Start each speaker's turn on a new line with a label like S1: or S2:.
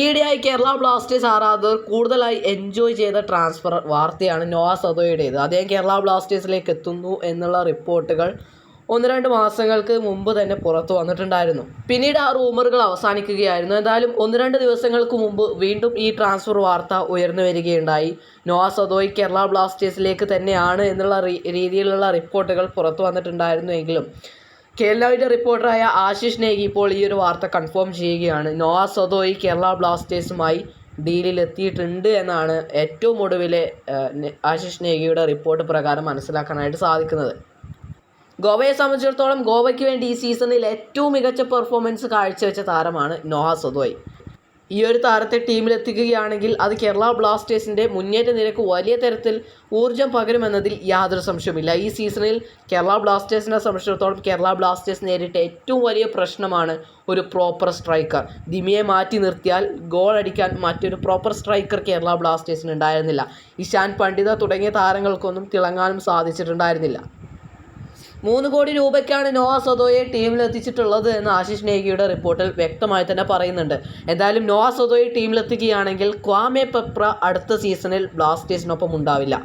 S1: ഈയിടെയായി കേരള ബ്ലാസ്റ്റേഴ്സ് ആരാധകർ കൂടുതലായി എൻജോയ് ചെയ്ത ട്രാൻസ്ഫർ വാർത്തയാണ് നോവ സദോയുടേത്. അദ്ദേഹം കേരള ബ്ലാസ്റ്റേഴ്സിലേക്ക് എത്തുന്നു എന്നുള്ള റിപ്പോർട്ടുകൾ ഒന്ന് രണ്ട് മാസങ്ങൾക്ക് മുമ്പ് തന്നെ പുറത്തു വന്നിട്ടുണ്ടായിരുന്നു. പിന്നീട് ആ റൂമറുകൾ അവസാനിക്കുകയായിരുന്നു. എന്തായാലും ഒന്ന് രണ്ട് ദിവസങ്ങൾക്ക് മുമ്പ് വീണ്ടും ഈ ട്രാൻസ്ഫർ വാർത്ത ഉയർന്നു വരികയുണ്ടായി. നോവാ സദോയ് കേരള ബ്ലാസ്റ്റേഴ്സിലേക്ക് തന്നെയാണ് എന്നുള്ള രീതിയിലുള്ള റിപ്പോർട്ടുകൾ പുറത്തു വന്നിട്ടുണ്ടായിരുന്നു എങ്കിലും കേരളയുടെ റിപ്പോർട്ടറായ ആശിഷ് നേഗി ഇപ്പോൾ ഈ ഒരു വാർത്ത കൺഫേം ചെയ്യുകയാണ്. നോവ സദോയി കേരള ബ്ലാസ്റ്റേഴ്സുമായി ഡീലിൽ എത്തിയിട്ടുണ്ട് എന്നാണ് ഏറ്റവും ഒടുവിലെ ആശിഷ് നേഗിയുടെ റിപ്പോർട്ട് പ്രകാരം മനസ്സിലാക്കാനായിട്ട് സാധിക്കുന്നത്. ഗോവയെ സംബന്ധിച്ചിടത്തോളം ഗോവയ്ക്ക് വേണ്ടി ഈ സീസണിൽ ഏറ്റവും മികച്ച പെർഫോമൻസ് കാഴ്ചവെച്ച താരമാണ് നോഹ സദോയ്. ഈ ഒരു താരത്തെ ടീമിലെത്തിക്കുകയാണെങ്കിൽ അത് കേരള ബ്ലാസ്റ്റേഴ്സിന്റെ മുന്നേറ്റ നിരക്ക് വലിയ തരത്തിൽ ഊർജം പകരുമെന്നതിൽ യാതൊരു സംശയമില്ല ഈ സീസണിൽ കേരള ബ്ലാസ്റ്റേഴ്സിനെ സംബന്ധിച്ചിടത്തോളം കേരള ബ്ലാസ്റ്റേഴ്സ് നേരിട്ട ഏറ്റവും വലിയ പ്രശ്നമാണ് ഒരു പ്രോപ്പർ സ്ട്രൈക്കർ. ദിമിയെ മാറ്റി നിർത്തിയാൽ ഗോൾ അടിക്കാൻ മറ്റൊരു പ്രോപ്പർ സ്ട്രൈക്കർ കേരള ബ്ലാസ്റ്റേഴ്സിന് ഉണ്ടായിരുന്നില്ല. ഇഷാൻ പണ്ഡിത തുടങ്ങിയ താരങ്ങൾക്കൊന്നും തിളങ്ങാനും സാധിച്ചിട്ടുണ്ടായിരുന്നില്ല. മൂന്ന് കോടി രൂപയ്ക്കാണ് നോവ സദോയെ ടീമിലെത്തിച്ചിട്ടുള്ളത് എന്ന് ആശിഷ് നേഗിയുടെ റിപ്പോർട്ടിൽ വ്യക്തമായി തന്നെ പറയുന്നുണ്ട്. എന്തായാലും നോവ സദോയെ ടീമിലെത്തിക്കുകയാണെങ്കിൽ ക്വാമെ പെപ്ര അടുത്ത സീസണിൽ ബ്ലാസ്റ്റേഴ്സിനൊപ്പം ഉണ്ടാവില്ല.